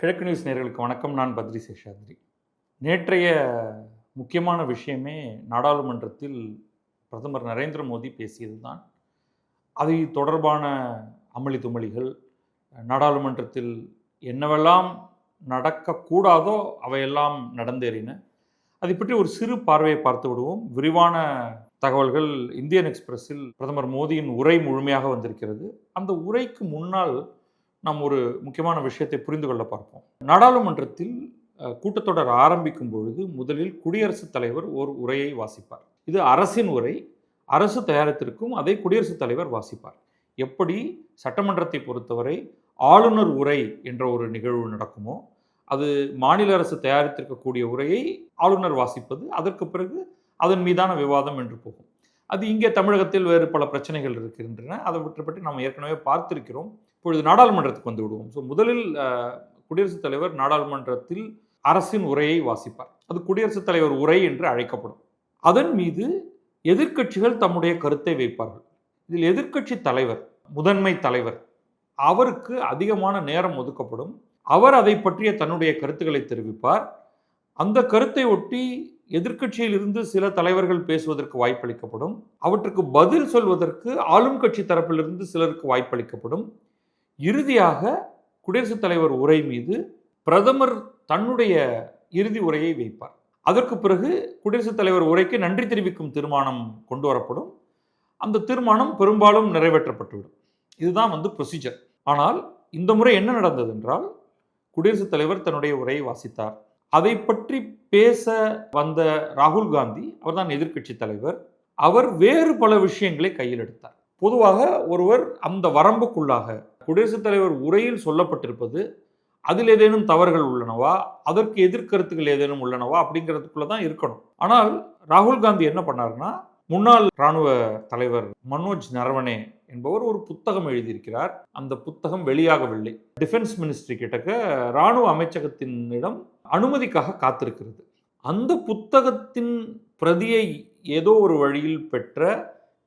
கிழக்கு நியூஸ் நேயர்களுக்கு வணக்கம். நான் பத்ரி சேஷாத்ரி. நேற்றைய முக்கியமான விஷயமே நாடாளுமன்றத்தில் பிரதமர் நரேந்திர மோடி பேசியது தான் அதை தொடர்பான அமளி துமளிகள் நாடாளுமன்றத்தில் என்னவெல்லாம் நடக்கக்கூடாதோ அவையெல்லாம் நடந்தேறின. அதை பற்றி ஒரு சிறு பார்வையை பார்த்து விடுவோம். விரிவான தகவல்கள் இந்தியன் எக்ஸ்பிரஸில் பிரதமர் மோடியின் உரை முழுமையாக வந்திருக்கிறது. அந்த உரைக்கு முன்னால் நாம் ஒரு முக்கியமான விஷயத்தை புரிந்து கொள்ள பார்ப்போம். நாடாளுமன்றத்தில் கூட்டத்தொடர் ஆரம்பிக்கும் பொழுது முதலில் குடியரசுத் தலைவர் ஒரு உரையை வாசிப்பார். இது அரசின் உரை. அரசு தயாரித்திருக்கும் அதை குடியரசுத் தலைவர் வாசிப்பார். எப்படி? சட்டமன்றத்தை பொறுத்தவரை ஆளுநர் உரை என்ற ஒரு நிகழ்வு நடக்குமோ அது மாநில அரசு தயாரித்திருக்கக்கூடிய உரையை ஆளுநர் வாசிப்பது அதற்கு பிறகு அதன் மீதான விவாதம் என்று போகும். அது இங்கே தமிழகத்தில் வேறு பல பிரச்சனைகள் இருக்கின்றன. அதை பற்றி நாம் ஏற்கனவே பார்த்திருக்கிறோம். இப்பொழுது நாடாளுமன்றத்துக்கு வந்து விடுவோம். ஸோ முதலில் குடியரசுத் தலைவர் நாடாளுமன்றத்தில் அரசின் உரையை வாசிப்பார். அது குடியரசுத் தலைவர் உரை என்று அழைக்கப்படும். அதன் மீது எதிர்க்கட்சிகள் தம்முடைய கருத்தை வைப்பார்கள். இதில் எதிர்க்கட்சி தலைவர் முதன்மை தலைவர் அவருக்கு அதிகமான நேரம் ஒதுக்கப்படும். அவர் அதை பற்றிய தன்னுடைய கருத்துக்களை தெரிவிப்பார். அந்த கருத்தை ஒட்டி எதிர்க்கட்சியில் இருந்து சில தலைவர்கள் பேசுவதற்கு வாய்ப்பளிக்கப்படும். அவற்றுக்கு பதில் சொல்வதற்கு ஆளும் கட்சி தரப்பிலிருந்து சிலருக்கு வாய்ப்பளிக்கப்படும். இறுதியாக குடியரசுத் தலைவர் உரை மீது பிரதமர் தன்னுடைய இறுதி உரையை வைப்பார். அதற்கு பிறகு குடியரசுத் தலைவர் உரைக்கு நன்றி தெரிவிக்கும் தீர்மானம் கொண்டு வரப்படும். அந்த தீர்மானம் பெரும்பாலும் நிறைவேற்றப்பட்டுவிடும். இதுதான் வந்து ப்ரொசீஜர் ஆனால் இந்த முறை என்ன நடந்தது என்றால் குடியரசுத் தலைவர் தன்னுடைய உரையை வாசித்தார். அதை பற்றி பேச வந்த ராகுல் காந்தி அவர்தான் எதிர்க்கட்சி தலைவர் அவர் வேறு பல விஷயங்களை கையில் எடுத்தார். பொதுவாக ஒருவர் அந்த வரம்புக்குள்ளாக குடியரசுத் தலைவர் உரையில் சொல்லப்பட்டிருப்பது அதில் ஏதேனும் தவறுகள் உள்ளனவா? அதற்கு எதிர்கருத்துகள் ஏதேனும் உள்ளனவா? அப்படிங்கிறதுக்குள்ள தான் இருக்கணும். ஆனால் ராகுல் காந்தி என்ன பண்ணாருன்னா முன்னாள் ராணுவ தலைவர் மனோஜ் நரவனே என்பவர் ஒரு புத்தகம் எழுதியிருக்கிறார். அந்த புத்தகம் வெளியாகவில்லை. டிஃபென்ஸ் மினிஸ்ட்ரி கிட்டக்க ராணுவ அமைச்சகத்தினிடம் அனுமதிக்காக காத்திருக்கிறது. அந்த புத்தகத்தின் பிரதியை ஏதோ ஒரு வழியில் பெற்ற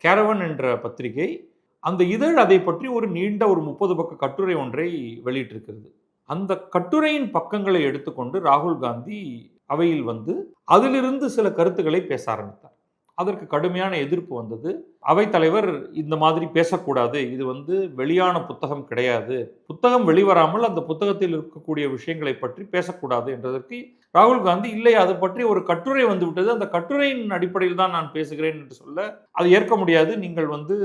கேரவன் என்ற பத்திரிகை அந்த இதழ் அதை பற்றி ஒரு நீண்ட ஒரு முப்பது பக்க கட்டுரை ஒன்றை வெளியிட்டிருக்கிறது. அந்த கட்டுரையின் பக்கங்களை எடுத்துக்கொண்டு ராகுல் காந்தி அவையில் வந்து அதிலிருந்து சில கருத்துக்களை பேச ஆரம்பித்தார். அதற்கு கடுமையான எதிர்ப்பு வந்தது. அவைத்தலைவர் இந்த மாதிரி பேசக்கூடாது. இது வந்து வெளியான புத்தகம் கிடையாது. புத்தகம் வெளிவராமல் அந்த புத்தகத்தில் இருக்கக்கூடிய விஷயங்களை பற்றி பேசக்கூடாது என்றதற்கு ராகுல் காந்தி இல்லை அது பற்றி ஒரு கட்டுரை வந்துவிட்டது. அந்த கட்டுரையின் அடிப்படையில் தான் நான் பேசுகிறேன் என்று சொல்ல அது ஏற்க முடியாது. நீங்கள் வந்து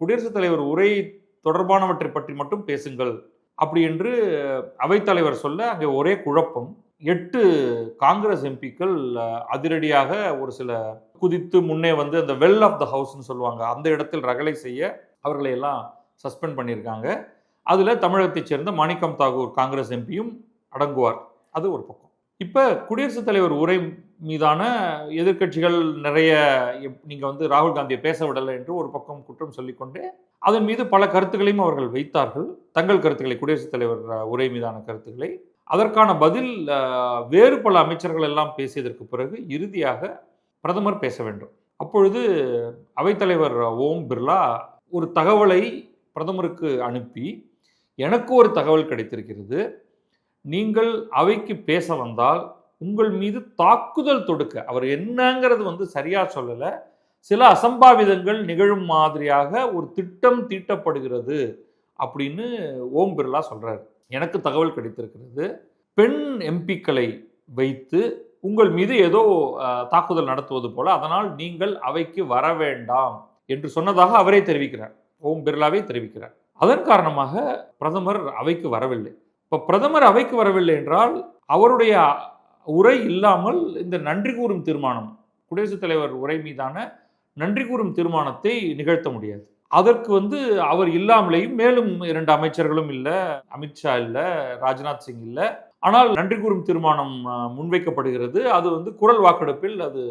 குடியரசுத் தலைவர் உரை தொடர்பானவற்றை பற்றி மட்டும் பேசுங்கள் அப்படி என்று அவைத்தலைவர் சொல்ல அங்கே ஒரே குழப்பம். எட்டு காங்கிரஸ் எம்பிக்கள் அதிரடியாக ஒரு சில குதித்து முன்னே வந்து அந்த வெல் ஆஃப் த ஹவுஸ்னு சொல்லுவாங்க அந்த இடத்தில் ரகளை செய்ய அவர்களை எல்லாம் சஸ்பெண்ட் பண்ணியிருக்காங்க. அதில் தமிழகத்தைச் சேர்ந்த மாணிக்கம் தாகூர் காங்கிரஸ் எம்பியும் அடங்குவார். அது ஒரு பக்கம். இப்போ குடியரசுத் தலைவர் உரை மீதான எதிர்க்கட்சிகள் நிறைய நீங்கள் வந்து ராகுல் காந்தியை பேச விடலை என்று ஒரு பக்கம் குற்றம் சொல்லிக்கொண்டே அதன் மீது பல கருத்துக்களையும் அவர்கள் வைத்தார்கள். தங்கள் கருத்துக்களை குடியரசுத் தலைவர் உரை மீதான கருத்துக்களை. அதற்கான பதில் வேறு பல அமைச்சர்கள் எல்லாம் பேசியதற்கு பிறகு இறுதியாக பிரதமர் பேச வேண்டும். அப்பொழுது அவைத்தலைவர் ஓம் பிர்லா ஒரு தகவலை பிரதமருக்கு அனுப்பி எனக்கு ஒரு தகவல் கிடைத்திருக்கிறது. நீங்கள் அவைக்கு பேச வந்தால் உங்கள் மீது தாக்குதல் தொடுக்க. அவர் என்னங்கிறது வந்து சரியா சொல்லலை. சில அசம்பாவிதங்கள் நிகழும் மாதிரியாக ஒரு திட்டம் தீட்டப்படுகிறது அப்படின்னு ஓம் பிர்லா சொல்கிறார் எனக்கு தகவல் கிடைத்திருக்கிறது. பெண் எம்பிக்களை வைத்து உங்கள் மீது ஏதோ தாக்குதல் நடத்துவது போல அதனால் நீங்கள் அவைக்கு வர வேண்டாம் என்று சொன்னதாக அவரே தெரிவிக்கிறார். ஓம் பிர்லாவே தெரிவிக்கிறார். அதன் காரணமாக பிரதமர் அவைக்கு வரவில்லை. இப்போ பிரதமர் அவைக்கு வரவில்லை என்றால் அவருடைய உரை இல்லாமல் இந்த நன்றி கூறும் தீர்மானம் குடியரசுத் தலைவர் உரை மீதான நன்றி கூறும் தீர்மானத்தை நிகழ்த்த முடியாது. அதற்கு வந்து அவர் இல்லாமலேயும் மேலும் இரண்டு அமைச்சர்களும் இல்லை அமித்ஷா இல்லை ராஜ்நாத் சிங் இல்லை. ஆனால் நன்றி கூறும் தீர்மானம் முன்வைக்கப்படுகிறது. அது வந்து குரல் வாக்கெடுப்பில் அது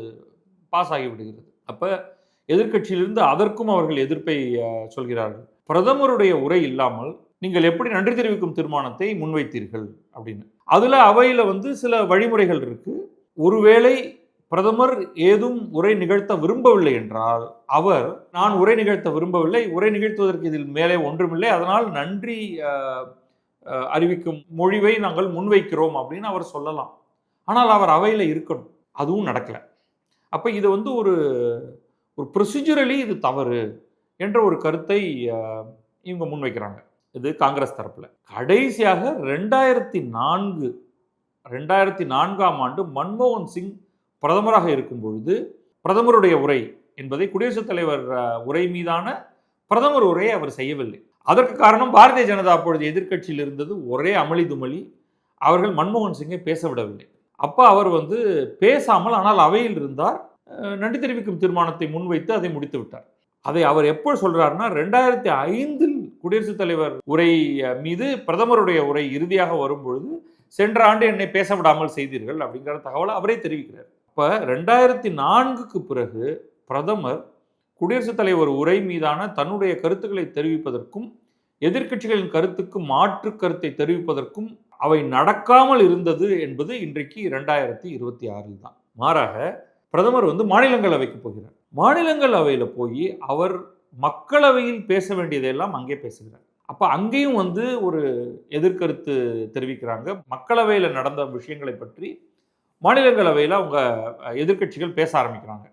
பாஸ் ஆகிவிடுகிறது. அப்போ எதிர்க்கட்சியிலிருந்து அதற்கும் அவர்கள் எதிர்ப்பை சொல்கிறார்கள். பிரதமருடைய உரை இல்லாமல் நீங்கள் எப்படி நன்றி தெரிவிக்கும் தீர்மானத்தை முன்வைத்தீர்கள் அப்படின்னு. அதில் அவையில் வந்து சில வழிமுறைகள் இருக்குது ஒருவேளை பிரதமர் ஏதும் உரை நிகழ்த்த விரும்பவில்லை என்றால் அவர் நான் உரை நிகழ்த்த விரும்பவில்லை உரை நிகழ்த்துவதற்கு இதில் மேலே ஒன்றுமில்லை அதனால் நன்றி அறிவிக்கும் மொழிவை நாங்கள் முன்வைக்கிறோம் அப்படின்னு அவர் சொல்லலாம். ஆனால் அவர் அவையில் இருக்கணும். அதுவும் நடக்கலை. அப்போ இது வந்து ஒரு ஒரு ப்ரொசீஜரலி இது தவறு என்ற ஒரு கருத்தை இவங்க முன்வைக்கிறாங்க. இது காங்கிரஸ் தரப்பில். கடைசியாக ரெண்டாயிரத்தி நான்கு ரெண்டாயிரத்தி நான்காம் ஆண்டு மன்மோகன் சிங் பிரதமராக இருக்கும் பொழுது பிரதமருடைய உரை என்பதை குடியரசுத் தலைவர் உரை மீதான பிரதமர் உரையை அவர் செய்யவில்லை. அதற்கு காரணம் பாரதிய ஜனதா அப்பொழுது எதிர்க்கட்சியில் இருந்தது ஒரே அமளி துமளி அவர்கள் மன்மோகன் சிங்கை பேச விடவில்லை அப்போ அவர் வந்து பேசாமல் ஆனால் அவையில் இருந்தார். நன்றி தெரிவிக்கும் தீர்மானத்தை முன்வைத்து அதை முடித்து விட்டார் அதை அவர் எப்போ சொல்கிறாருன்னா ரெண்டாயிரத்தி ஐந்தில் குடியரசுத் தலைவர் உரை மீது பிரதமருடைய உரை இறுதியாக வரும்பொழுது சென்ற ஆண்டு என்னை பேச விடாமல் செய்தீர்கள் அப்படிங்கிற தகவலை அவரே தெரிவிக்கிறார். இப்போ ரெண்டாயிரத்தி நான்குக்கு பிறகு பிரதமர் குடியரசுத் தலைவர் உரை மீதான தன்னுடைய கருத்துக்களை தெரிவிப்பதற்கும் எதிர்க்கட்சிகளின் கருத்துக்கு மாற்று கருத்தை தெரிவிப்பதற்கும் அவை நடக்காமல் இருந்தது என்பது இன்றைக்கு இரண்டாயிரத்தி இருபத்தி ஆறில் தான். மாறாக பிரதமர் வந்து மாநிலங்களவைக்கு போகிறார். மாநிலங்களவையில் போய் அவர் மக்களவையில் பேச வேண்டியதையெல்லாம் அங்கே பேசுகிறார். அப்போ அங்கேயும் வந்து ஒரு எதிர்கருத்து தெரிவிக்கிறாங்க. மக்களவையில் நடந்த விஷயங்களை பற்றி மாநிலங்களவையில் அவங்க எதிர்கட்சிகள் எதிர்க்கட்சிகள் பேச ஆரம்பிக்கிறாங்க.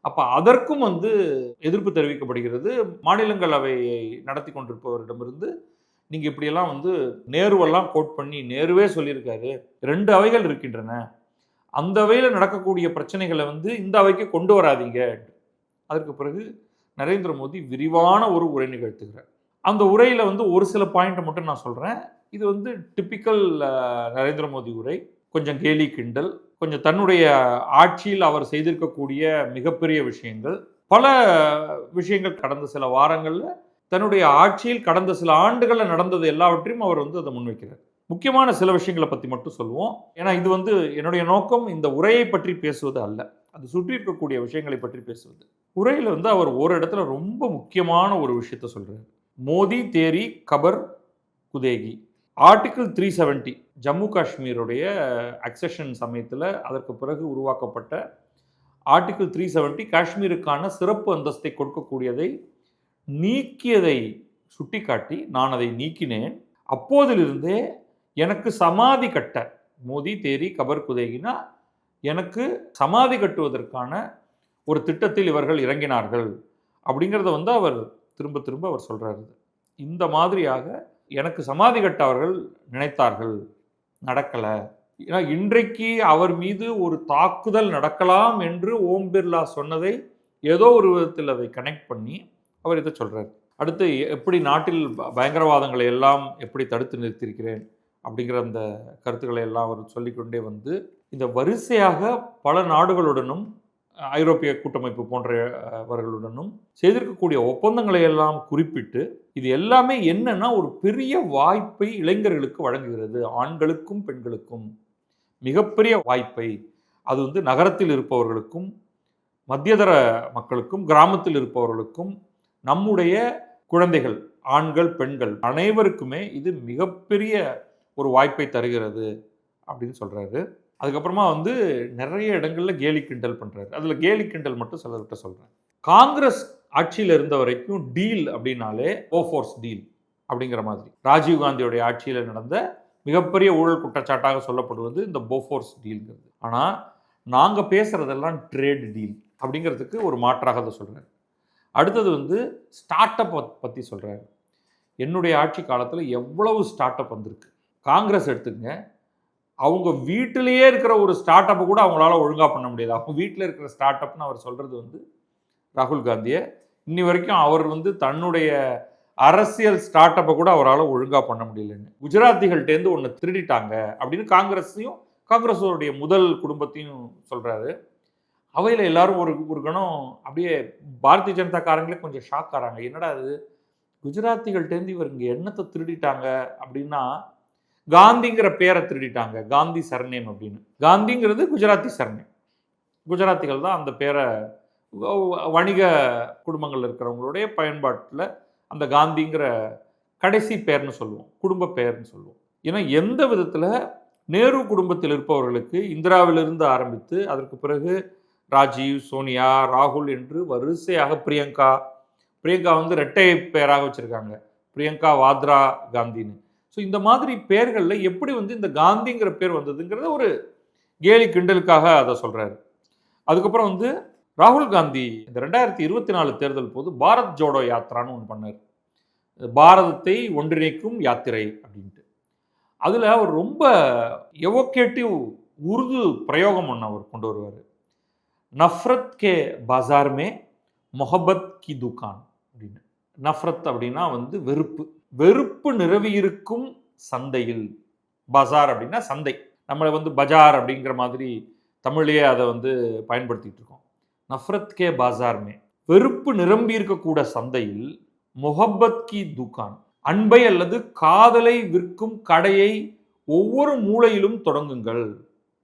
அப்போ அதற்கும் வந்து எதிர்ப்பு தெரிவிக்கப்படுகிறது. மாநிலங்களவையை நடத்தி கொண்டிருப்பவரிடமிருந்து நீங்கள் இப்படியெல்லாம் வந்து நேருவெல்லாம் கோட் பண்ணி நேருவே சொல்லியிருக்காரு. ரெண்டு அவைகள் இருக்கின்றன. அந்த அவையில் நடக்கக்கூடிய பிரச்சனைகளை வந்து இந்த அவைக்கு கொண்டு வராதீங்க. அதற்கு பிறகு நரேந்திர மோடி விரிவான ஒரு உரை நிகழ்த்துகிறார். அந்த உரையில் வந்து ஒரு சில பாயிண்ட்டை மட்டும் நான் சொல்கிறேன் இது வந்து டிப்பிக்கல் நரேந்திர மோடி உரை. கொஞ்சம் கேலி கிண்டல் கொஞ்சம் தன்னுடைய ஆட்சியில் அவர் செய்திருக்கக்கூடிய மிகப்பெரிய விஷயங்கள். பல விஷயங்கள் கடந்த சில வாரங்களில் தன்னுடைய ஆட்சியில் கடந்த சில ஆண்டுகளில் நடந்தது எல்லாவற்றையும் அவர் வந்து அதை முன்வைக்கிறார். முக்கியமான சில விஷயங்களை பற்றி மட்டும் சொல்லுவோம். ஏன்னா இது வந்து என்னுடைய நோக்கம் இந்த உரையை பற்றி பேசுவது அல்ல. அது சுற்றி இருக்கக்கூடிய விஷயங்களை பற்றி பேசுவது. உரையில் வந்து அவர் ஒரு இடத்துல ரொம்ப முக்கியமான ஒரு விஷயத்த சொல்கிறார் மோதி தேரி கபர் குதேகி. ஆர்டிகிள் த்ரீ செவன்ட்டி ஜம்மு காஷ்மீருடைய அக்சஷன் சமயத்தில் அதற்கு பிறகு உருவாக்கப்பட்ட ஆர்டிகிள் த்ரீ செவன்ட்டி காஷ்மீருக்கான சிறப்பு அந்தஸ்தை கொடுக்கக்கூடியதை நீக்கியதை சுட்டிக்காட்டி நான் அதை நீக்கினேன். அப்போதிலிருந்தே எனக்கு சமாதி கட்ட மோதி தேரி கபர் குதேகினா எனக்கு சமாதி கட்டுவதற்கான ஒரு திட்டத்தில் இவர்கள் இறங்கினார்கள் அப்படிங்கிறத வந்து அவர் திரும்ப திரும்ப அவர் சொல்கிறாரு இந்த மாதிரியாக எனக்கு சமாதி கட்ட அவர்கள் நினைத்தார்கள். நடக்கலை. ஏன்னா இன்றைக்கு அவர் மீது ஒரு தாக்குதல் நடக்கலாம் என்று ஓம் பிர்லா சொன்னதை ஏதோ ஒரு விதத்தில் அதை கனெக்ட் பண்ணி அவர் இதை சொல்கிறார் அடுத்து எப்படி நாட்டில் பயங்கரவாதங்களை எல்லாம் எப்படி தடுத்து நிறுத்தியிருக்கிறேன் அப்படிங்கிற அந்த கருத்துக்களை எல்லாம் அவர் சொல்லிக்கொண்டே வந்து இந்த வரிசையாக பல நாடுகளுடனும் ஐரோப்பிய கூட்டமைப்பு போன்றவர்களுடனும் செய்திருக்கக்கூடிய ஒப்பந்தங்களை எல்லாம் குறிப்பிட்டு இது எல்லாமே என்னன்னா ஒரு பெரிய வாய்ப்பை இளைஞர்களுக்கு வழங்குகிறது. ஆண்களுக்கும் பெண்களுக்கும் மிகப்பெரிய வாய்ப்பை. அது வந்து நகரத்தில் இருப்பவர்களுக்கும் மத்தியதர மக்களுக்கும் கிராமத்தில் இருப்பவர்களுக்கும் நம்முடைய குழந்தைகள் ஆண்கள் பெண்கள் அனைவருக்குமே இது மிகப்பெரிய ஒரு வாய்ப்பை தருகிறது அப்படின்னு சொல்கிறாரு அதுக்கப்புறமா வந்து நிறைய இடங்களில் கேலி கிண்டல் பண்ணுறாரு அதில் கேலி கிண்டல் மட்டும் சிலர்கிட்ட சொல்கிறேன் காங்கிரஸ் ஆட்சியில் இருந்த வரைக்கும் டீல் அப்படின்னாலே ஓஃபோர்ஸ் டீல் அப்படிங்கிற மாதிரி. ராஜீவ்காந்தியோடைய ஆட்சியில் நடந்த மிகப்பெரிய ஊழல் குற்றச்சாட்டாக சொல்லப்படுவது இந்த போஃபோர்ஸ் டீல்ங்கிறது. ஆனால் நாங்கள் பேசுகிறதெல்லாம் ட்ரேட் டீல் அப்படிங்கிறதுக்கு ஒரு மாற்றாக அதை சொல்கிறார் அடுத்தது வந்து ஸ்டார்ட் அப் பற்றி சொல்கிறாரு என்னுடைய ஆட்சி காலத்தில் எவ்வளவு ஸ்டார்ட் அப் வந்திருக்கு? காங்கிரஸ் எடுத்துக்கங்க. அவங்க வீட்டிலேயே இருக்கிற ஒரு ஸ்டார்ட் அப்பை கூட அவங்களால ஒழுங்காக பண்ண முடியாது. அவங்க வீட்டில் இருக்கிற ஸ்டார்ட் அப்னு அவர் சொல்கிறது வந்து ராகுல் காந்தியை. இன்னி வரைக்கும் அவர் வந்து தன்னுடைய அரசியல் ஸ்டார்ட் அப்பை கூட அவரால் ஒழுங்காக பண்ண முடியலன்னு. குஜராத்திகள்டேருந்து ஒன்று திருடிட்டாங்க அப்படின்னு காங்கிரஸையும் காங்கிரஸோடைய முதல் குடும்பத்தையும் சொல்கிறாரு அவையில் எல்லாரும் ஒரு ஒரு கணம் அப்படியே பாரதிய ஜனதாக்காரங்களே கொஞ்சம் ஷாக் ஆகிறாங்க என்னடா இது? குஜராத்திகள்டேருந்து இவர் இங்கே என்னத்தை திருடிட்டாங்க அப்படின்னா காந்திங்கிற பேரை திருடிட்டாங்க. காந்தி சர்நேம் அப்படின்னு. காந்திங்கிறது குஜராத்தி சர்நேம் குஜராத்திகள் தான் அந்த பேரை வணிக குடும்பங்கள் இருக்கிறவங்களுடைய பயன்பாட்டில் அந்த காந்திங்கிற கடைசி பேர்னு சொல்லுவோம். குடும்ப பெயர்னு சொல்லுவோம். ஏன்னா எந்த விதத்தில் நேரு குடும்பத்தில் இருப்பவர்களுக்கு இந்திராவிலிருந்து ஆரம்பித்து அதற்கு பிறகு ராஜீவ் சோனியா ராகுல் என்று வரிசையாக பிரியங்கா பிரியங்கா வந்து ரெட்டை பெயராக வச்சுருக்காங்க. பிரியங்கா வாத்ரா காந்தின்னு. ஸோ இந்த மாதிரி பேர்களில் எப்படி வந்து இந்த காந்திங்கிற பேர் வந்ததுங்கிறத ஒரு கேலி கிண்டலுக்காக அதை சொல்கிறாரு அதுக்கப்புறம் வந்து ராகுல் காந்தி இந்த ரெண்டாயிரத்தி இருபத்தி நாலு தேர்தல் போது பாரத் ஜோடோ யாத்திரான்னு ஒன்று பண்ணார். பாரதத்தை ஒன்றிணைக்கும் யாத்திரை அப்படின்ட்டு. அதில் அவர் ரொம்ப எவோகேட்டிவ் உருது பிரயோகம் ஒன்று அவர் கொண்டு வருவார். நஃப்ரத் கே பஜார் மே மொஹபத் கி துகான் அப்படின்னு. நஃப்ரத் அப்படின்னா வந்து வெறுப்பு. வெறுப்பு நிறவியிருக்கும் சந்தையில். பஜார் அப்படின்னா சந்தை. நம்மளை வந்து பஜார் அப்படிங்கிற மாதிரி தமிழ்லேயே அதை வந்து பயன்படுத்திட்டு இருக்கோம். நஃப்ரத் கே பாசார் மே. வெறுப்பு நிரம்பி இருக்கக்கூட சந்தையில் முகப்பத் கி துகான். அன்பை அல்லது காதலை விற்கும் கடையை ஒவ்வொரு மூலையிலும் தொடங்குங்கள்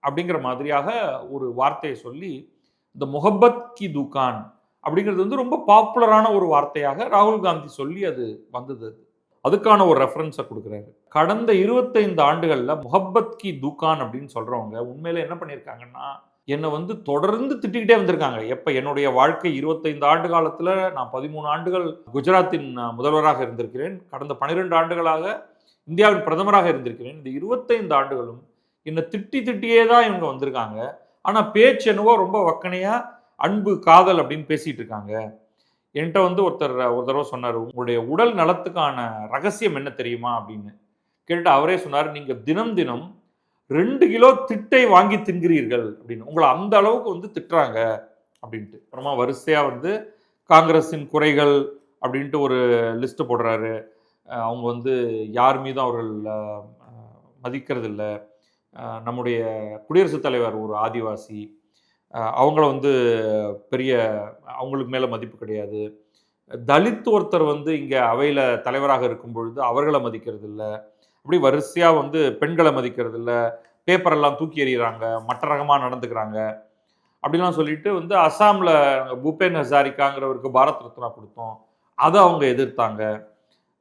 அப்படிங்கிற மாதிரியாக ஒரு வார்த்தையை சொல்லி இந்த மொஹப்பத் கி துகான் அப்படிங்கிறது வந்து ரொம்ப பாப்புலரான ஒரு வார்த்தையாக ராகுல் காந்தி சொல்லி அது வந்தது அதுக்கான ஒரு ரெஃபரன்ஸை கொடுக்குறாரு. கடந்த இருபத்தைந்து ஆண்டுகளில் முஹப்பத் கி துகான் அப்படின்னு சொல்கிறவங்க உண்மையில் என்ன பண்ணியிருக்காங்கன்னா என்னை வந்து தொடர்ந்து திட்டிக்கிட்டே வந்திருக்காங்க. எப்போ என்னுடைய வாழ்க்கை இருபத்தைந்து ஆண்டு காலத்தில் நான் பதிமூணு ஆண்டுகள் குஜராத்தின் முதல்வராக இருந்திருக்கிறேன். கடந்த பன்னிரெண்டு ஆண்டுகளாக இந்தியாவின் பிரதமராக இருந்திருக்கிறேன். இந்த இருபத்தைந்து ஆண்டுகளும் என்னை திட்டி திட்டியே தான் இவங்க வந்திருக்காங்க. ஆனால் பேச்சு என்னவோ ரொம்ப வக்கனையாக அன்பு காதல் அப்படின்னு பேசிகிட்டு இருக்காங்க. என்கிட்ட வந்து ஒருத்தர் ஒரு தடவை சொன்னார் உங்களுடைய உடல் நலத்துக்கான ரகசியம் என்ன தெரியுமா? அப்படின்னு. கேட்டு அவரே சொன்னார் நீங்கள் தினம் தினம் ரெண்டு கிலோ திட்டை வாங்கி தின்கிறீர்கள் அப்படின்னு. உங்களை அந்த அளவுக்கு வந்து திட்டுறாங்க அப்படின்ட்டு. அப்புறமா வரிசையாக வந்து காங்கிரஸின் குறைகள் அப்படின்ட்டு ஒரு லிஸ்ட்டு போடுறாரு. அவங்க வந்து யார் மீதும் அவர்கள் மதிக்கிறதில்ல. நம்முடைய குடியரசுத் தலைவர் ஒரு ஆதிவாசி. அவங்கள வந்து பெரிய அவங்களுக்கு மேலே மதிப்பு கிடையாது. தலித் ஒருத்தர் வந்து இங்கே அவையில் தலைவராக இருக்கும் பொழுது அவர்களை மதிக்கிறது இல்லை அப்படி வரிசையாக வந்து பெண்களை மதிக்கிறது இல்லை பேப்பரெல்லாம் தூக்கி எறிகிறாங்க மற்ற ரகமாக நடந்துக்கிறாங்க. அப்படிலாம் சொல்லிட்டு வந்து அசாமில் பூபேன் ஹசாரிக்காங்கிறவருக்கு பாரத் ரத்னா கொடுத்தோம். அதை அவங்க எதிர்த்தாங்க.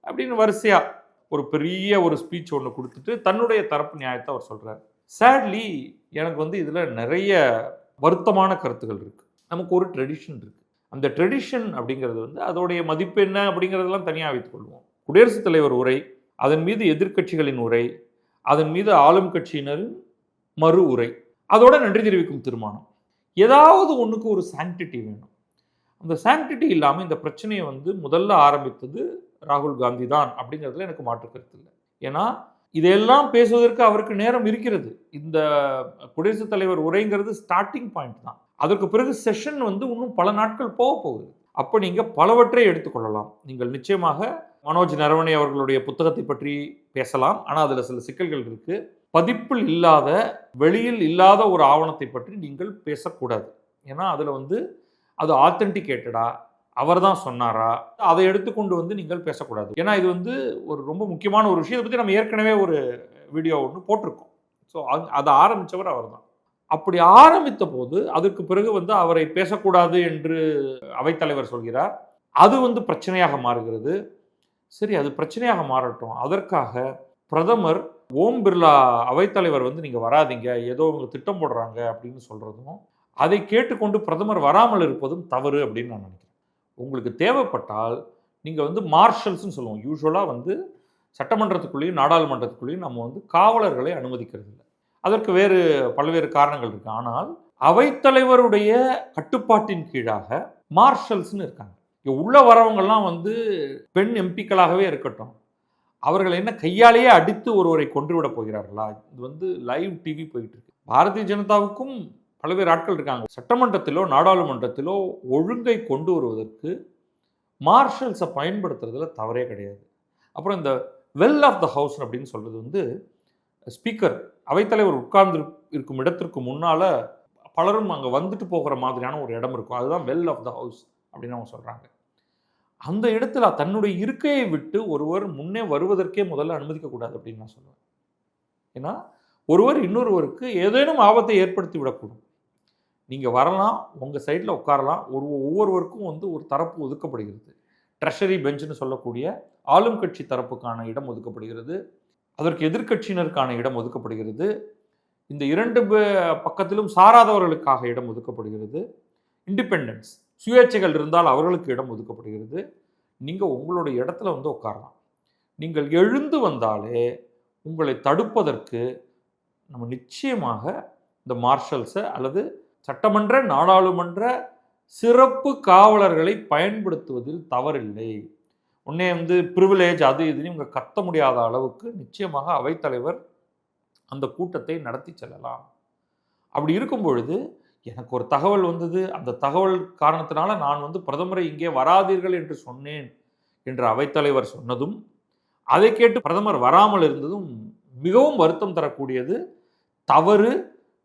அப்படின்னு வரிசையாக ஒரு பெரிய ஒரு ஸ்பீச் ஒன்று கொடுத்துட்டு தன்னுடைய தரப்பு நியாயத்தை அவர் சொல்கிறார் சேட்லி எனக்கு வந்து இதில் நிறைய வருத்தமான கருத்துக்கள் இருக்குது நமக்கு ஒரு ட்ரெடிஷன் இருக்குது அந்த ட்ரெடிஷன் அப்படிங்கிறது வந்து அதோடைய மதிப்பு என்ன அப்படிங்கிறதெல்லாம் தனியாக வைத்துக்கொள்வோம் குடியரசுத் தலைவர் உரை அதன் மீது எதிர்க்கட்சிகளின் உரை அதன் மீது ஆளும் கட்சியினரின் மறு உரை அதோட நன்றி தெரிவிக்கும் தீர்மானம். ஏதாவது ஒன்றுக்கு ஒரு சாங்டிட்டி வேணும். அந்த சாங்டிட்டி இல்லாமல் இந்த பிரச்சனையை வந்து முதல்ல ஆரம்பித்தது ராகுல் காந்தி தான் அப்படிங்கிறதுல எனக்கு மாற்று கருத்து இல்லை. ஏன்னா இதையெல்லாம் பேசுவதற்கு அவருக்கு நேரம் இருக்கிறது. இந்த குடியரசுத் தலைவர் உரைங்கிறது ஸ்டார்டிங் பாயிண்ட் தான். அதற்கு பிறகு செஷன் வந்து இன்னும் பல நாட்கள் போக போகுது. அப்போ நீங்கள் பலவற்றை எடுத்துக்கொள்ளலாம் நீங்கள் நிச்சயமாக மனோஜ் நரவணே அவர்களுடைய புத்தகத்தை பற்றி பேசலாம். ஆனால் அதில் சில சிக்கல்கள் இருக்குது பதிப்பில் இல்லாத வெளியில் இல்லாத ஒரு ஆவணத்தை பற்றி நீங்கள் பேசக்கூடாது. ஏன்னா அதில் வந்து அது ஆத்தென்டிகேட்டடா அவர் தான் சொன்னாரா? அதை எடுத்துக்கொண்டு வந்து நீங்கள் பேசக்கூடாது. ஏன்னா இது வந்து ஒரு ரொம்ப முக்கியமான ஒரு விஷயம். இதை பற்றி நம்ம ஏற்கனவே ஒரு வீடியோ ஒன்று போட்டிருக்கோம். ஸோ அதை ஆரம்பித்தவர் அவர் தான் அப்படி ஆரம்பித்த போது அதுக்கு பிறகு வந்து அவரை பேசக்கூடாது என்று அவைத்தலைவர் சொல்கிறார். அது வந்து பிரச்சனையாக மாறுகிறது. சரி அது பிரச்சனையாக மாறட்டும். அதற்காக பிரதமர் ஓம் பிர்லா அவைத்தலைவர் வந்து நீங்கள் வராதீங்க. ஏதோ அவங்க திட்டம் போடுறாங்க அப்படின்னு சொல்கிறதும் அதை கேட்டுக்கொண்டு பிரதமர் வராமல் இருப்பதும் தவறு அப்படின்னு நான் நினைக்கிறேன். உங்களுக்கு தேவைப்பட்டால் நீங்கள் வந்து மார்ஷல்ஸ்னு சொல்லுவோம். யூஸ்வலாக வந்து சட்டமன்றத்துக்குள்ளேயும் நாடாளுமன்றத்துக்குள்ளேயும் நம்ம வந்து காவலர்களை அனுமதிக்கிறது இல்லை. அதற்கு வேறு பல்வேறு காரணங்கள் இருக்குது ஆனால் அவைத்தலைவருடைய கட்டுப்பாட்டின் கீழாக மார்ஷல்ஸ்னு இருக்காங்க. இங்கே உள்ள வரவங்கெல்லாம் வந்து பெண் எம்பிக்களாகவே இருக்கட்டும். அவர்கள் என்ன கையாலேயே அடித்து ஒருவரை கொன்று விட போகிறார்களா? இது வந்து லைவ் டிவி போயிட்டு இருக்கு. பாரதிய ஜனதாவுக்கும் பல்வேறு ஆட்கள் இருக்காங்க. சட்டமன்றத்திலோ நாடாளுமன்றத்திலோ ஒழுங்கை கொண்டு வருவதற்கு மார்ஷல்ஸை பயன்படுத்துறதுல தவறே கிடையாது. அப்புறம் இந்த வெல் ஆஃப் த ஹவுஸ் அப்படின்னு சொல்கிறது வந்து ஸ்பீக்கர் அவைத்தலைவர் உட்கார்ந்து இருக்கும் இடத்திற்கு முன்னால் பலரும் அங்கே வந்துட்டு போகிற மாதிரியான ஒரு இடம் இருக்கும். அதுதான் வெல் ஆஃப் த ஹவுஸ் அப்படின்னு அவங்க சொல்கிறாங்க அந்த இடத்துல தன்னுடைய இருக்கையை விட்டு ஒருவர் முன்னே வருவதற்கே முதல்ல அனுமதிக்கக்கூடாது அப்படின்னு நான் சொல்லுவேன். ஏன்னா ஒருவர் இன்னொருவருக்கு ஏதேனும் ஆபத்தை ஏற்படுத்தி விடக்கூடும். நீங்கள் வரலாம் உங்கள் சைடில் உட்காரலாம். ஒரு ஒவ்வொருவருக்கும் வந்து ஒரு தரப்பு ஒதுக்கப்படுகிறது. ட்ரெஷரி பெஞ்சுன்னு சொல்லக்கூடிய ஆளும் கட்சி தரப்புக்கான இடம் ஒதுக்கப்படுகிறது. அதற்கு எதிர்க்கட்சியினருக்கான இடம் ஒதுக்கப்படுகிறது. இந்த இரண்டு ப- பக்கத்திலும் சாராதவர்களுக்காக இடம் ஒதுக்கப்படுகிறது. இண்டிபெண்டன்ஸ் சுயேட்சைகள் இருந்தால் அவர்களுக்கு இடம் ஒதுக்கப்படுகிறது. நீங்கள் உங்களுடைய இடத்துல வந்து உட்காரலாம். நீங்கள் எழுந்து வந்தாலே உங்களை தடுப்பதற்கு நம்ம நிச்சயமாக இந்த மார்ஷல்ஸை அல்லது சட்டமன்ற நாடாளுமன்ற சிறப்பு காவலர்களை பயன்படுத்துவதில் தவறில்லை. உன்னே வந்து ப்ரிவிலேஜ் அது இதுன்னு இவங்க கத்த முடியாத அளவுக்கு நிச்சயமாக அவைத்தலைவர் அந்த கூட்டத்தை நடத்தி செல்லலாம். அப்படி இருக்கும் பொழுது எனக்கு ஒரு தகவல் வந்தது. அந்த தகவல் காரணத்தினால நான் வந்து பிரதமரை இங்கே வராதீர்கள் என்று சொன்னேன் என்று அவைத்தலைவர் சொன்னதும் அதை கேட்டு பிரதமர் வராமல் இருந்ததும் மிகவும் வருத்தம் தரக்கூடியது தவறு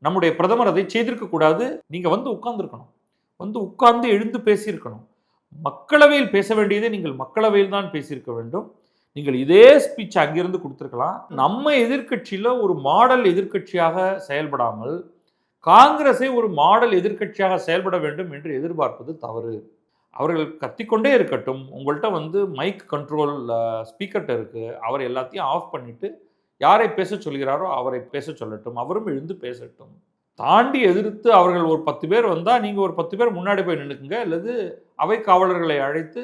நம்முடைய பிரதமர் அதை செய்திருக்க கூடாது. நீங்க வந்து உட்கார்ந்துருக்கணும். வந்து உட்கார்ந்து எழுந்து பேசியிருக்கணும். மக்களவையில் பேச வேண்டியதை நீங்கள் மக்களவையில் தான் பேசியிருக்க வேண்டும். நீங்கள் இதே ஸ்பீச் அங்கிருந்து கொடுத்துருக்கலாம். நம்ம எதிர்க்கட்சியில் ஒரு மாடல் எதிர்க்கட்சியாக செயல்படாமல் காங்கிரஸை ஒரு மாடல் எதிர்க்கட்சியாக செயல்பட வேண்டும் என்று எதிர்பார்ப்பது தவறு. அவர்கள் கத்திக்கொண்டே இருக்கட்டும். உங்கள்கிட்ட வந்து மைக் கண்ட்ரோல் ஸ்பீக்கர்கிட்ட இருக்கு. அவர் எல்லாத்தையும் ஆஃப் பண்ணிட்டு யாரை பேச சொல்கிறாரோ அவரை பேச சொல்லட்டும் அவரும் எழுந்து பேசட்டும். தாண்டி எதிர்த்து அவர்கள் ஒரு பத்து பேர் வந்தால் நீங்கள் ஒரு பத்து பேர் முன்னாடி போய் நின்றுக்குங்க அல்லது அவை காவலர்களை அழைத்து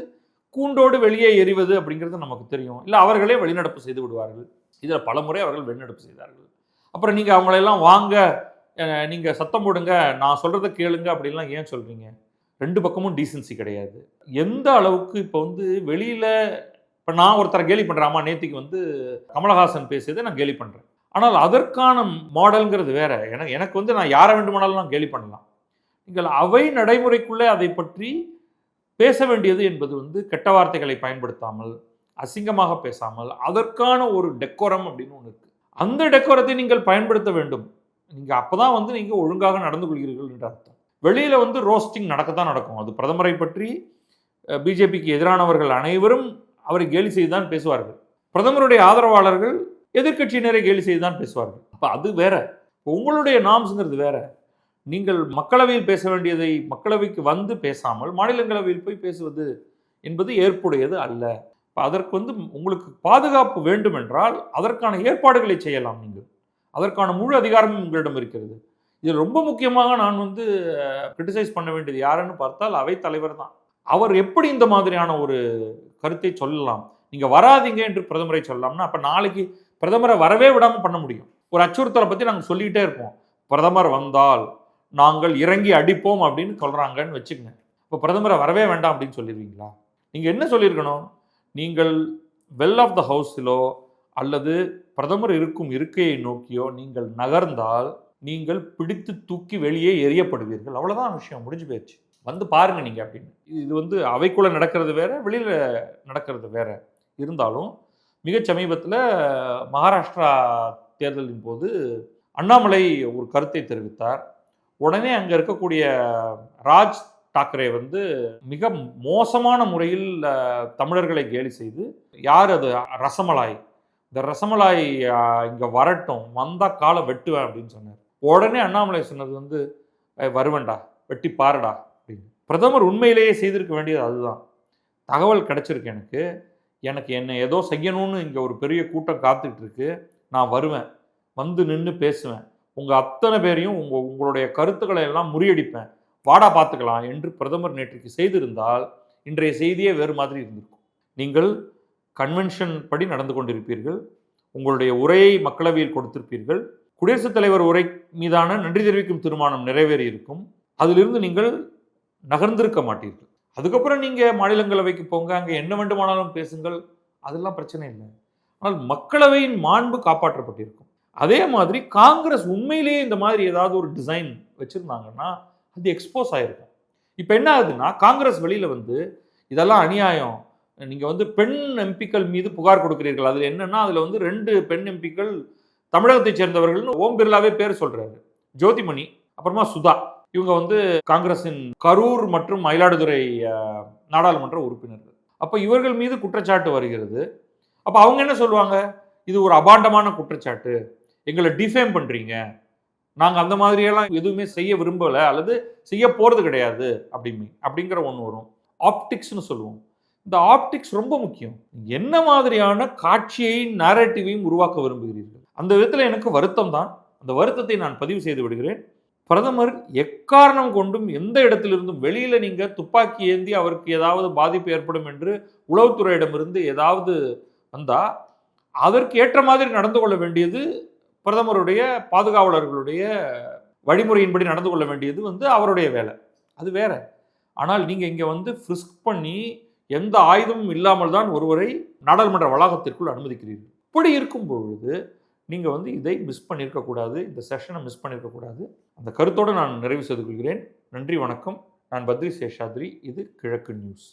கூண்டோடு வெளியே எறிவது அப்படிங்கிறது நமக்கு தெரியும். இல்லை அவர்களே வெளிநடப்பு செய்து விடுவார்கள். இதில் பலமுறை அவர்கள் வெளிநடப்பு செய்தார்கள். அப்புறம் நீங்கள் அவங்களெல்லாம் வாங்க நீங்கள் சத்தம் போடுங்க நான் சொல்கிறத கேளுங்க அப்படின்லாம் ஏன் சொல்கிறீங்க ரெண்டு பக்கமும் டீசன்சி கிடையாது. எந்த அளவுக்கு இப்போ வந்து வெளியில் இப்போ நான் ஒருத்தரை கேலி பண்ணுறேன் ஆமா நேத்திக்கு வந்து கமலஹாசன் பேசியதை நான் கேலி பண்ணுறேன் ஆனால் அதற்கான மாடல்ங்கிறது வேற. எனக்கு எனக்கு வந்து நான் யாரை வேண்டுமானாலும் நான் கேலி பண்ணலாம். நீங்கள் அவை நடைமுறைக்குள்ளே அதை பற்றி பேச வேண்டியது என்பது வந்து கெட்ட வார்த்தைகளை பயன்படுத்தாமல் அசிங்கமாக பேசாமல் அதற்கான ஒரு டெக்கோரம் அப்படின்னு ஒன்று இருக்குது அந்த டெக்கோரத்தை நீங்கள் பயன்படுத்த வேண்டும். நீங்கள் அப்போ தான் வந்து நீங்கள் ஒழுங்காக நடந்து கொள்கிறீர்கள் என்று அர்த்தம். வெளியில் வந்து ரோஸ்டிங் நடக்க தான் நடக்கும். அது பிரதமரை பற்றி பிஜேபிக்கு எதிரானவர்கள் அனைவரும் அவரை கேலி செய்து தான் பேசுவார்கள். பிரதமருடைய ஆதரவாளர்கள் எதிர்க்கட்சியினரை கேலி செய்து தான் பேசுவார்கள். அப்போ அது வேற. உங்களுடைய நாம்ஸுங்கிறது வேற. நீங்கள் மக்களவையில் பேச வேண்டியதை மக்களவைக்கு வந்து பேசாமல் மாநிலங்களவையில் போய் பேசுவது என்பது ஏற்புடையது அல்ல. இப்போ அதற்கு வந்து உங்களுக்கு பாதுகாப்பு வேண்டுமென்றால் அதற்கான ஏற்பாடுகளை செய்யலாம் நீங்கள். அதற்கான முழு அதிகாரமும் உங்களிடம் இருக்கிறது. இது ரொம்ப முக்கியமாக நான் வந்து கிரிட்டிசைஸ் பண்ண வேண்டியது யாருன்னு பார்த்தால் அவை தலைவர் தான். அவர் எப்படி இந்த மாதிரியான ஒரு கருத்தை சொல்லலாம்? நீங்க வராதீங்க என்று பிரதமரை சொல்லலாம்னா அப்ப நாளைக்கு பிரதமரை வரவே விடாம பண்ண முடியும். ஒரு அச்சுறுத்தலை பத்தி நாங்கள் சொல்லிக்கிட்டே இருப்போம். பிரதமர் வந்தால் நாங்கள் இறங்கி அடிப்போம் அப்படின்னு சொல்றாங்கன்னு வச்சுக்கங்க. இப்போ பிரதமரை வரவே வேண்டாம் அப்படின்னு சொல்லிடுவீங்களா? நீங்க என்ன சொல்லியிருக்கணும்? நீங்கள் வெல் ஆஃப் த ஹவுஸிலோ அல்லது பிரதமர் இருக்கும் இருக்கையை நோக்கியோ நீங்கள் நகர்ந்தால் நீங்கள் பிடித்து தூக்கி வெளியே எறியப்படுவீர்கள். அவ்வளோதான் விஷயம். முடிஞ்சு போயிடுச்சு. வந்து பாருங்கள் நீங்கள் அப்படின்னு. இது வந்து அவைக்குள்ளே நடக்கிறது வேற வெளியில் நடக்கிறது வேற. இருந்தாலும் மிக சமீபத்தில் மகாராஷ்டிரா தேர்தலின் போது அண்ணாமலை ஒரு கருத்தை தெரிவித்தார். உடனே அங்கே இருக்கக்கூடிய ராஜ் டாக்கரே வந்து மிக மோசமான முறையில் தமிழர்களை கேலி செய்து யார் அது? ரசமலாய். இந்த ரசமலாய் இங்கே வரட்டும் வந்தால் காலை வெட்டுவேன் அப்படின்னு சொன்னார். உடனே அண்ணாமலை சொன்னது வந்து வருவேண்டா வருவேன்டா வெட்டி பாருடா. பிரதமர் உண்மையிலேயே செய்திருக்க வேண்டியது அதுதான். தகவல் கிடைச்சிருக்கு எனக்கு. எனக்கு என்னை ஏதோ செய்யணும்னு இங்கே ஒரு பெரிய கூட்டம் காத்துக்கிட்டு இருக்கு. நான் வருவேன். வந்து நின்று பேசுவேன். உங்கள் அத்தனை பேரையும் உங்கள் உங்களுடைய கருத்துக்களை எல்லாம் முறியடிப்பேன். வாடா பார்த்துக்கலாம் என்று பிரதமர் நேற்றுக்கு செய்திருந்தால் இன்றைய செய்தியே வேறு மாதிரி இருந்திருக்கும். நீங்கள் கன்வென்ஷன் படி நடந்து கொண்டிருப்பீர்கள். உங்களுடைய உரையை மக்களவையில் கொடுத்திருப்பீர்கள். குடியரசுத் தலைவர் உரை மீதான நன்றி தெரிவிக்கும் தீர்மானம் நிறைவேறி இருக்கும் அதிலிருந்து நீங்கள் நகர்ந்திருக்க மாட்டீர்கள். அதுக்கப்புறம் நீங்கள் மாநிலங்களவைக்கு போங்க அங்கே என்ன வேண்டுமானாலும் பேசுங்கள் அதெல்லாம் பிரச்சனை இல்லை. ஆனால் மக்களவையின் மாண்பு காப்பாற்றப்பட்டிருக்கும். அதே மாதிரி காங்கிரஸ் உண்மையிலேயே இந்த மாதிரி ஏதாவது ஒரு டிசைன் வச்சுருந்தாங்கன்னா அது எக்ஸ்போஸ் ஆகிருக்கும் இப்போ என்ன ஆகுதுன்னா காங்கிரஸ் வெளியில் வந்து இதெல்லாம் அநியாயம். நீங்கள் வந்து பெண் எம்பிக்கள் மீது புகார் கொடுக்குறீர்கள். அதில் என்னென்னா அதில் வந்து ரெண்டு பெண் எம்பிக்கள் தமிழகத்தைச் சேர்ந்தவர்கள்னு ஓம் பிர்லாவே பேர் சொல்கிறாரு ஜோதிமணி அப்புறமா சுதா. இவங்க வந்து காங்கிரஸின் கரூர் மற்றும் மயிலாடுதுறை நாடாளுமன்ற உறுப்பினர்கள் அப்போ இவர்கள் மீது குற்றச்சாட்டு வருகிறது. அப்போ அவங்க என்ன சொல்லுவாங்க? இது ஒரு அபாண்டமான குற்றச்சாட்டு. எங்களை டிஃபேம் பண்ணுறீங்க நாங்கள் அந்த மாதிரியெல்லாம் எதுவுமே செய்ய விரும்பலை அல்லது செய்ய போகிறது கிடையாது அப்படிமே அப்படிங்கிற ஒன்று வரும். ஆப்டிக்ஸ்னு சொல்லுவோம். இந்த ஆப்டிக்ஸ் ரொம்ப முக்கியம். என்ன மாதிரியான காட்சியையும் நேரட்டிவையும் உருவாக்க விரும்புகிறீர்கள்? அந்த விதத்தில் எனக்கு வருத்தம் தான். அந்த வருத்தத்தை நான் பதிவு செய்து விடுகிறேன். பிரதமர் எக்காரணம் கொண்டும் எந்த இடத்திலிருந்தும் வெளியில் நீங்கள் துப்பாக்கி ஏந்தி அவருக்கு ஏதாவது பாதிப்பு ஏற்படும் என்று உளவுத்துறையிடமிருந்து ஏதாவது வந்தால் அதற்கு ஏற்ற மாதிரி நடந்து கொள்ள வேண்டியது பிரதமருடைய பாதுகாவலர்களுடைய வழிமுறையின்படி நடந்து கொள்ள வேண்டியது வந்து அவருடைய வேலை. அது வேற. ஆனால் நீங்கள் இங்கே வந்து ஃப்ரிஸ்க் பண்ணி எந்த ஆயுதமும் இல்லாமல் தான் ஒருவரை நாடாளுமன்ற வளாகத்திற்குள் அனுமதிக்கிறீர்கள். இப்படி இருக்கும் பொழுது நீங்கள் வந்து இதை மிஸ் பண்ணியிருக்கக்கூடாது இந்த செஷனை மிஸ் பண்ணியிருக்கக்கூடாது அந்த கருத்தோடு நான் நிறைவு செய்து கொள்கிறேன். நன்றி வணக்கம். நான் பத்ரி சேஷாத்ரி. இது கிழக்கு நியூஸ்